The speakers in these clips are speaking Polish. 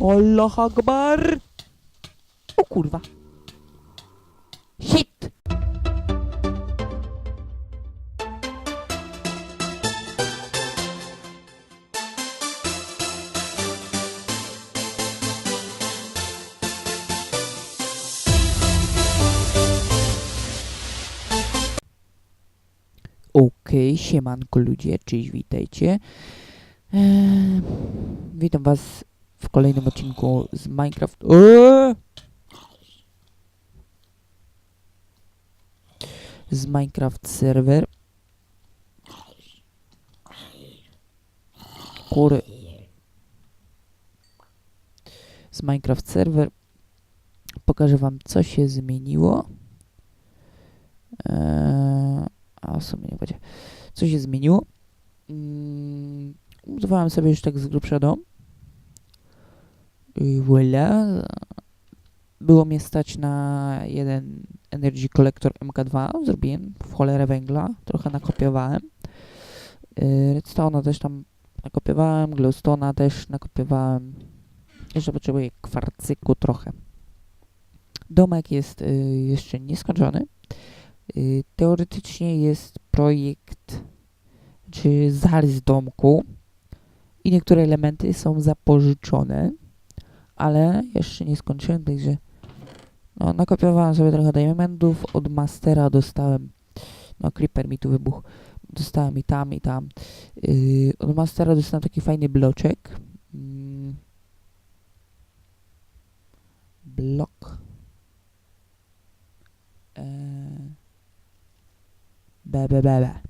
Allah Akbar! O kurwa. Shit! Okej, siemanko ludzie, cześć, witajcie. Eee, witam was w kolejnym odcinku z Minecraft. Eee! Z Minecraft serwer. Kury. Z Minecraft serwer. Pokażę wam co się zmieniło. Eee, a w sumie nie będzie. Co się zmieniło? Mm, sobie już tak z grubsza dom. Voilà. Było mnie stać na jeden Energy Collector MK2. Zrobiłem w cholerę węgla. Trochę nakopiowałem. Yy, Redstone'a też tam nakopiowałem. Glowstone'a też nakopiowałem. Jeszcze potrzebuję kwarcyku trochę. Domek jest y, jeszcze nieskończony. Y, teoretycznie jest projekt czy zarys domku i niektóre elementy są zapożyczone, ale jeszcze nie skończyłem, także no, nakopiowałem sobie trochę diamentów, od mastera dostałem, no creeper mi tu wybuchł, dostałem i tam, i tam. Yy, od mastera dostałem taki fajny bloczek. Mm. Blok. Eee. Be.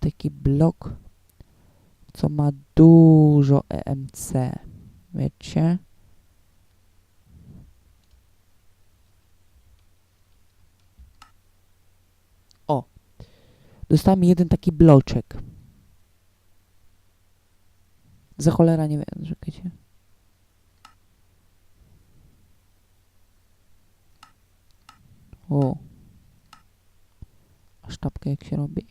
Taki blok, co ma dużo EMC. Wiecie? O! Dostałem jeden taki bloczek. Za cholera nie wiem, czekajcie. O. A sztabkę jak się robi?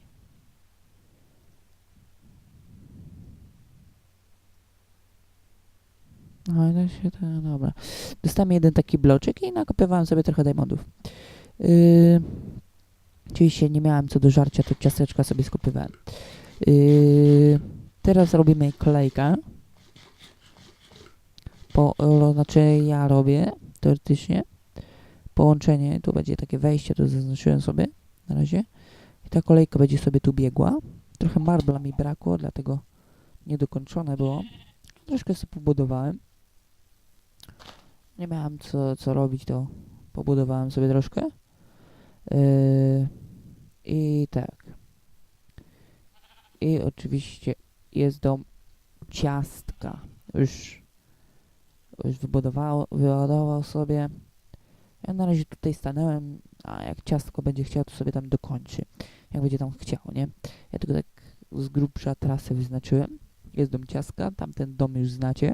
No i to się to, dobra. Dostałem jeden taki bloczek i nakopiowałem sobie trochę diamondów. Yy, oczywiście nie miałem co do żarcia, to ciasteczka sobie skopiowałem. Yy, teraz robimy kolejkę. Po, znaczy ja robię teoretycznie połączenie, tu będzie takie wejście, to zaznaczyłem sobie na razie. I ta kolejka będzie sobie tu biegła. Trochę marbla mi brakło, dlatego niedokończone było. Troszkę sobie pobudowałem. Nie miałem co, co robić, to pobudowałem sobie troszkę. Yy, I tak. I oczywiście jest dom ciastka. Już, już wybudował, wyładował sobie. Ja na razie tutaj stanąłem, a jak ciastko będzie chciał, to sobie tam dokończy. Jak będzie tam chciał, nie? Ja tylko tak z grubsza trasę wyznaczyłem. Jest dom ciastka, tamten dom już znacie.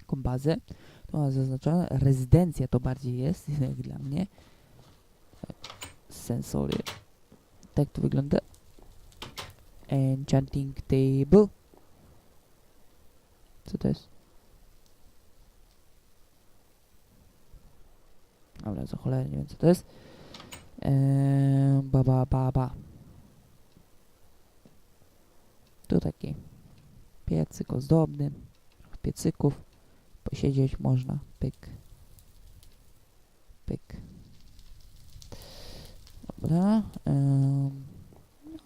Taką bazę. To ma zaznaczone. Rezydencja to bardziej jest, jak dla mnie. Sensory. Tak to wygląda. Enchanting table. Co to jest? Dobra, za cholerę nie wiem co to jest. Eee, ba, ba, ba, ba. Tu taki piecyk ozdobny. Piecyków. Posiedzieć można. Pyk. Pyk. Dobra. Um,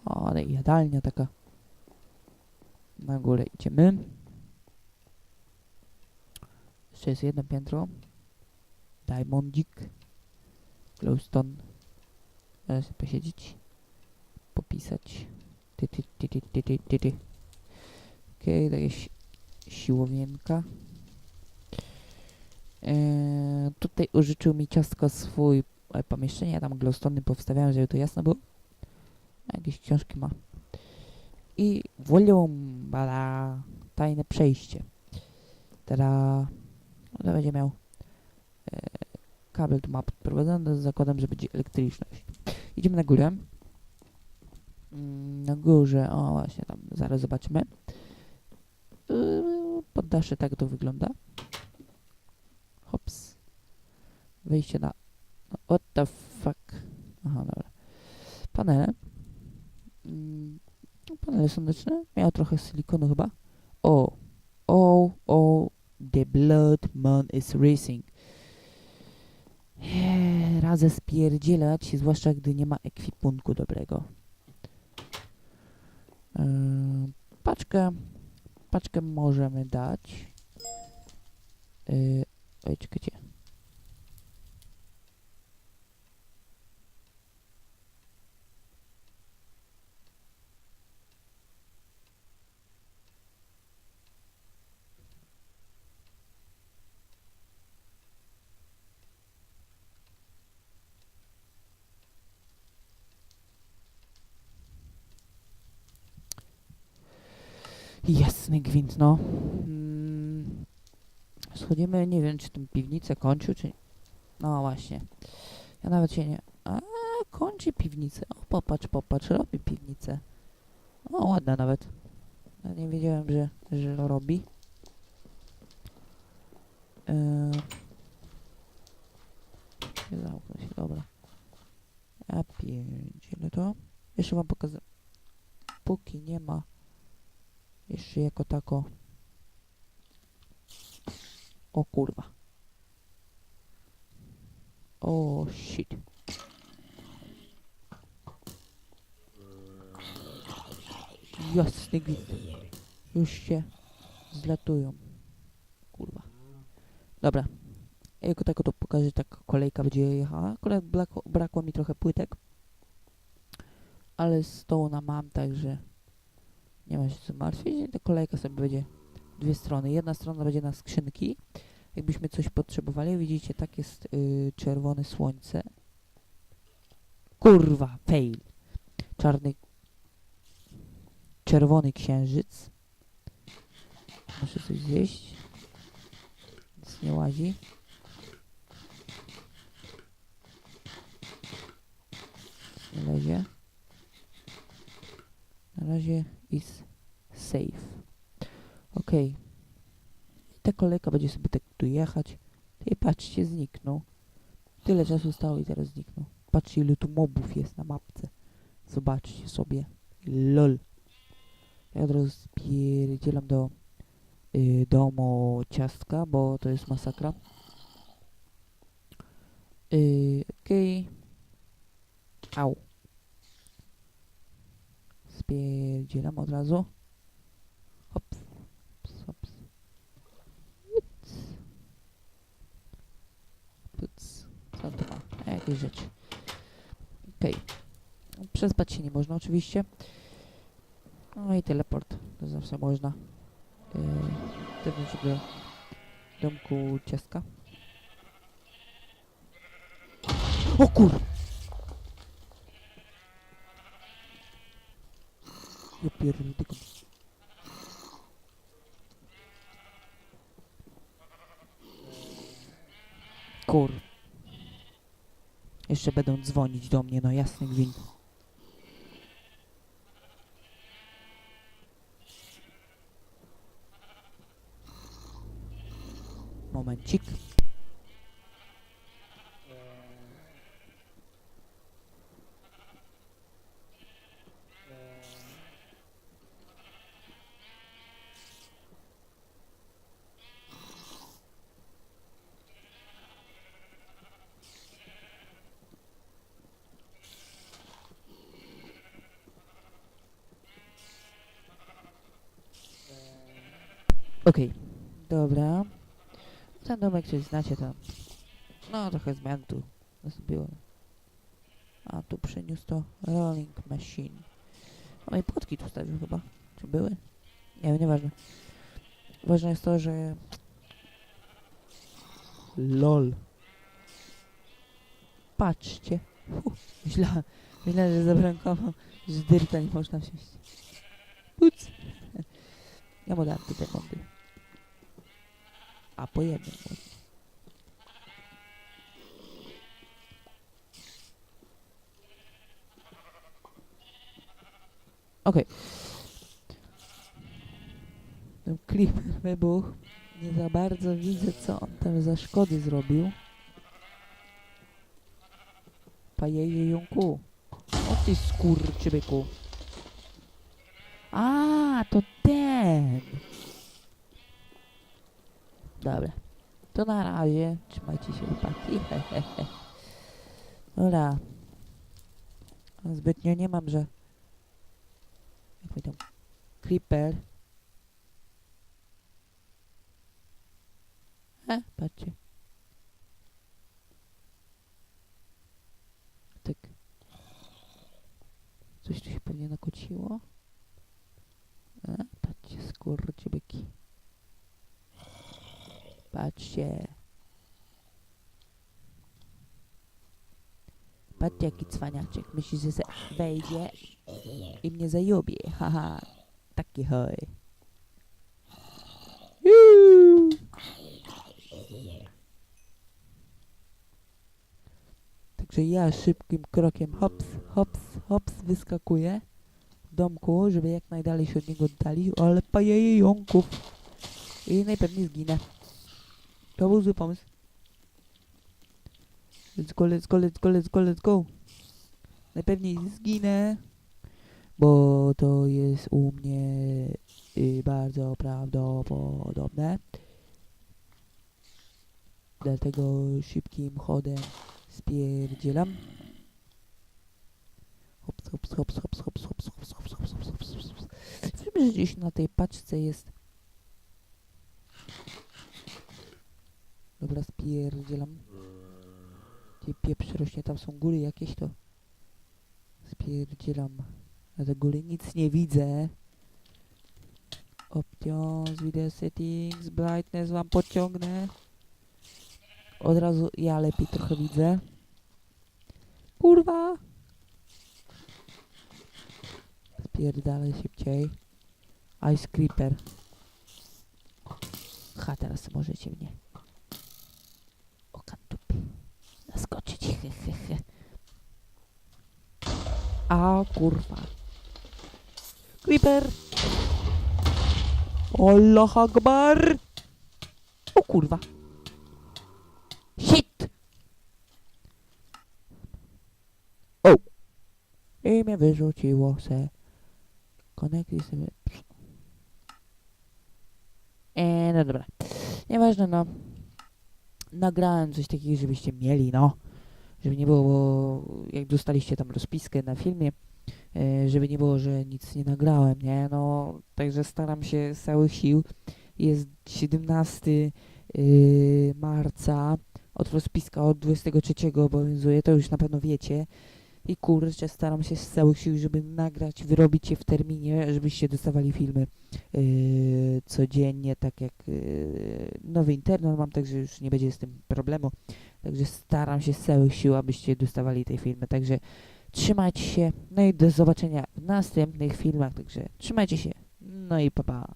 o, ale jadalnia taka. Na górę idziemy. Jeszcze jest jedno piętro. Diamondzik. Glowstone. Teraz posiedzieć. Popisać. Ty, ty, ty, ty, ty, ty, ty, ty. Okej, okay, jakaś siłowienka. Eee, tutaj użyczył mi ciastko swój e, pomieszczenie, ja tam glowstony powstawiałem, żeby to jasno było. Jakieś książki ma. I wolią bala tajne przejście. Teraz no, będzie miał e, kabel tu ma podprowadzony z zakładem, że będzie elektryczność. Idziemy na górę. Mm, Na górze, o właśnie tam, zaraz zobaczymy. Yy, Poddasze tak to wygląda. wejście na... What the fuck? Aha, dobra. Panele. Mm, panele słoneczne. Miał trochę silikonu chyba. O, o, o, the blood moon is racing. Eee, Radzę spierdzielać, zwłaszcza gdy nie ma ekwipunku dobrego. Eee, paczkę, paczkę możemy dać. Eee, oj, czekajcie. Jasny gwint, no. Mm, schodzimy, nie wiem, czy tą piwnicę kończył, czy... No właśnie. Ja nawet się nie... A, kończy piwnicę. O, popatrz, popatrz, robi piwnicę. O, ładna nawet. Ja nie wiedziałem, że, że robi. Nie zamknę się, dobra. Ja pierdzielę to. Jeszcze wam pokażę. Póki nie ma jeszcze jako tako. O kurwa. O shit. Jasny gwint. Już się zlatują. Kurwa. Dobra. Jako tako to pokażę, tak kolejka będzie jechała. Akurat brakło, brakło mi trochę płytek. Ale stołna mam, także nie ma się co martwić. Ta kolejka sobie będzie dwie strony. Jedna strona będzie na skrzynki. Jakbyśmy coś potrzebowali, widzicie, tak jest y, czerwone słońce. Kurwa, fail. Czarny, czerwony księżyc. Muszę coś zjeść. Nic nie łazi. Nie lezie. Na razie is safe. Ok. I ta kolejka będzie sobie tak tu jechać. I patrzcie, zniknął. Tyle czasu stało i teraz zniknął. Patrzcie, ile tu mobów jest na mapce. Zobaczcie sobie. LOL. Ja od razu spierdzielam do y, domu ciastka, bo to jest masakra. Y, Okej. Au. Spierdzielam od razu. Hops, hops, hops. Uc. Puc. Co to jakieś rzeczy. Okej. Przespać się nie można oczywiście. No i teleport. To zawsze można. Yy, Wtedy do domku ciastka. O kur... Ja pierdykam. Kur. Jeszcze będą dzwonić do mnie, no jasny gwint. Momencik. Okej, dobra. Ten domek, coś znacie tam. No, trochę zmian tu nastąpiło. A, tu przyniósł to rolling machine. O, i płotki tu stawił chyba. Czy były? Nie wiem, nieważne. Ważne jest to, że... LOL. Patrzcie. Uf, myślałem, myślałem, że zabrankował, że dyrta nie można wsiąść. Uc. Ja mu dam tutaj mądy. A po jednym. Okej. Ten creeper wybuch. Nie za bardzo widzę, co on tam za szkody zrobił. pajejejonku. O ty skurczybyku. A, to ten. Dobra. To na razie. Trzymajcie się chłopaki. Dobra. Zbytnio nie mam, że... Jak mi tam... Creeper. E, patrzcie. Tak. Coś tu się pewnie nakociło. E, patrzcie, skurczy byki. Patrzcie. Patrzcie, jaki cwaniaczek. Myśli, że se wejdzie i mnie zajubie. Haha. Taki hoj. Juuu. Także ja szybkim krokiem hops, hops, hops wyskakuję w domku, żeby jak najdalej się od niego oddalić, ale pajejonków. I najpewniej zginę. To był zły pomysł. Let's go, let's go, let's go, let's go, let's go. Najpewniej zginę, bo to jest u mnie y, bardzo prawdopodobne. Dlatego szybkim chodem spierdzielam. Hops, hops, hops, hops, hops, hops, hops, hops, hops, hops, hops, hops. Wiem, że gdzieś na tej paczce jest... Dobra, spierdzielam. Gdzie pieprz rośnie, tam są góry jakieś, to... Spierdzielam. Na te góry nic nie widzę. Options, video settings, brightness wam podciągnę. Od razu ja lepiej trochę widzę. Kurwa! Spierdalaj szybciej. Ice Creeper. Ha, teraz możecie mnie He. A kurwa. Creeper! Allah Akbar! O kurwa. Shit! O! I mnie wyrzuciło se. Konekty sobie. Eee, no dobra. Nieważne, no. Nagrałem coś takiego, żebyście mieli, no. Żeby nie było, bo jak dostaliście tam rozpiskę na filmie, e, żeby nie było, że nic nie nagrałem, nie? No, także staram się z całych sił. Jest 17 yy, marca, od rozpiska od 23 obowiązuje, to już na pewno wiecie. I kurczę, staram się z całych sił, żeby nagrać, wyrobić je w terminie, żebyście dostawali filmy yy, codziennie, tak jak nowy internet mam, także już nie będzie z tym problemu. Także staram się z całych sił, abyście dostawali te filmy. Także trzymajcie się. No i do zobaczenia w następnych filmach. Także trzymajcie się. No i pa pa.